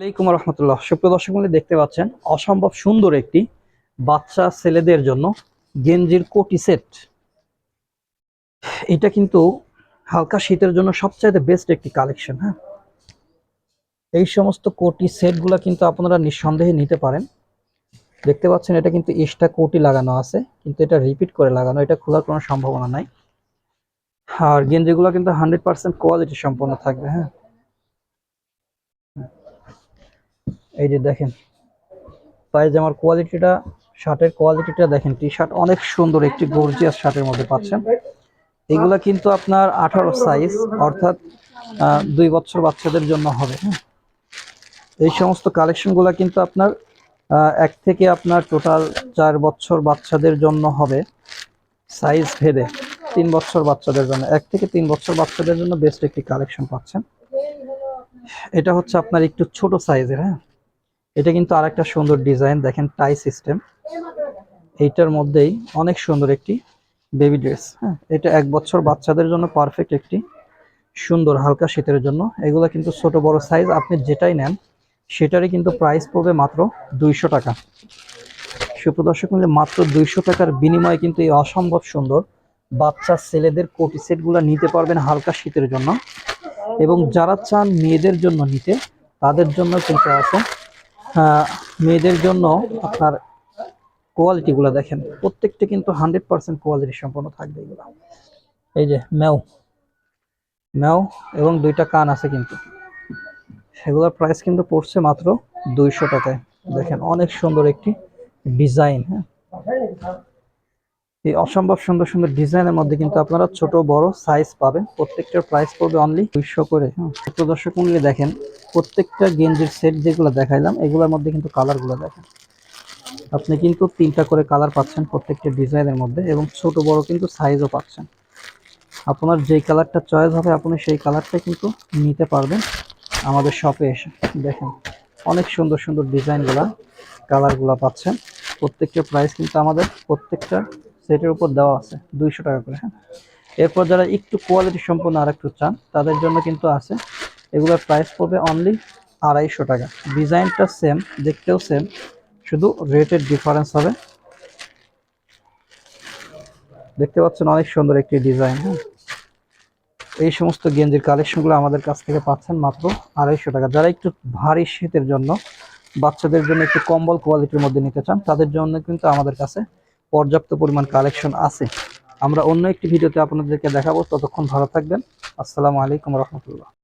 আলাইকুম রহমতুল্লাহ। সুপ্রিয় দর্শক মণ্ডলী দেখতে পাচ্ছেন, অসম্ভব সুন্দর একটি বাচ্চা ছেলেদের জন্য গেঞ্জির কোটি সেট। এটা কিন্তু হালকা শীতের জন্য সবচাইতে বেস্ট একটি কালেকশন হ্যাঁ? এই সমস্ত কোটি সেটগুলো কিন্তু আপনারা নিঃসন্দেহে নিতে পারেন। দেখতে পাচ্ছেন, এটা কিন্তু এক্সট্রা কোটি লাগানো আছে, কিন্তু এটা রিপিট করে লাগানো, এটা খোলার কোনো সম্ভাবনা নাই। আর গেঞ্জিগুলো কিন্তু হান্ড্রেড পার্সেন্ট কোয়ালিটি সম্পন্ন থাকবে হ্যাঁ? এই যে দেখেন, পায়জামার কোয়ালিটিটা শার্টের কোয়ালিটিটা দেখেন টি শার্ট অনেক সুন্দর, একটি গর্জিয়াস শার্টের মধ্যে পাচ্ছেন। এগুলা কিন্তু আপনার আঠারো সাইজ অর্থাৎ দুই বছর বাচ্চাদের জন্য হবে হ্যাঁ? এই সমস্ত কালেকশনগুলো কিন্তু আপনার এক থেকে আপনার টোটাল চার বছর বাচ্চাদের জন্য হবে সাইজ ভেদে তিন বছর বাচ্চাদের জন্য, এক থেকে তিন বছর বাচ্চাদের জন্য বেস্ট একটি কালেকশন পাচ্ছেন। এটা হচ্ছে আপনার একটু ছোট সাইজের হ্যাঁ? এটা কিন্তু আরেকটা সুন্দর ডিজাইন, দেখেন টাই সিস্টেম এইটার মধ্যেই অনেক সুন্দর একটি বেবি ড্রেস হ্যাঁ? এটা এক বছর বাচ্চাদের জন্য পারফেক্ট একটি সুন্দর হালকা শীতের জন্য। এগুলো কিন্তু ছোট বড় সাইজ আপনি যেটাই নেন, সেটারই কিন্তু প্রাইস পড়বে মাত্র দুইশো টাকা। সুপ্রদর্শক মিলে মাত্র দুইশো টাকার বিনিময়ে কিন্তু এই অসম্ভব সুন্দর বাচ্চা ছেলেদের কোটি সেটগুলো নিতে পারবেন হালকা শীতের জন্য। এবং যারা চান মেয়েদের জন্য নিতে, তাদের জন্য কিন্তু আছে মেয়েদের জন্য আপনার কোয়ালিটিগুলো দেখেন। প্রত্যেকটা কিন্তু হান্ড্রেড পার্সেন্ট কোয়ালিটি সম্পন্ন থাকবে এগুলো। এই যে ম্যাও। ম্যাও এবং দুইটা কান আছে কিন্তু। সেগুলোর প্রাইস কিন্তু পড়ছে মাত্র দুইশো টাকায়। দেখেন অনেক সুন্দর একটি ডিজাইন হ্যাঁ। এই অসম্ভব সুন্দর সুন্দর ডিজাইনের মধ্যে কিন্তু আপনারা ছোট, বড় সাইজ পাবেন। প্রত্যেকটার প্রাইস পড়বে অনলি দুইশো করে। হ্যাঁ প্রদর্শক মূল্যে দেখেন, প্রত্যেকটা গেঞ্জির সেট যেগুলো দেখাইলাম, এগুলোর মধ্যে কিন্তু কালারগুলো দেখেন। আপনি কিন্তু তিনটা করে কালার পাচ্ছেন প্রত্যেকটা ডিজাইনের মধ্যে এবং ছোট, বড় কিন্তু সাইজও পাচ্ছেন। আপনার যেই কালারটা চয়েস হবে, আপনি সেই কালারটা কিন্তু নিতে পারবেন আমাদের শপে এসে। দেখেন, অনেক সুন্দর সুন্দর ডিজাইনগুলা কালারগুলা পাচ্ছেন। প্রত্যেকটা প্রাইস কিন্তু আমাদের প্রত্যেকটা সেটের উপর দেওয়া আছে, দুইশো টাকা করে হ্যাঁ। এরপর যারা একটু কোয়ালিটি সম্পন্ন আর একটু চান, তাদের জন্য কিন্তু আছে। এগুলোর প্রাইস পড়বে অনলি আড়াইশো টাকা। ডিজাইনটা সেম দেখতেও সেম শুধু রেটের ডিফারেন্স হবে। দেখতে পাচ্ছেন অনেক সুন্দর একটি ডিজাইন হ্যাঁ। এই সমস্ত গেঞ্জির কালেকশনগুলো আমাদের কাছ থেকে পাচ্ছেন মাত্র আড়াইশো টাকা। যারা একটু ভারী শীতের জন্য, বাচ্চাদের জন্য একটু কম্বল কোয়ালিটির মধ্যে নিতে চান, তাদের জন্য কিন্তু আমাদের কাছে পর্যাপ্ত পরিমাণ কালেকশন আছে। আমরা অন্য একটি ভিডিওতে আপনাদেরকে দেখাবো। ততক্ষণ ভালো থাকবেন। আসসালামু আলাইকুম রহমতুল্লাহ।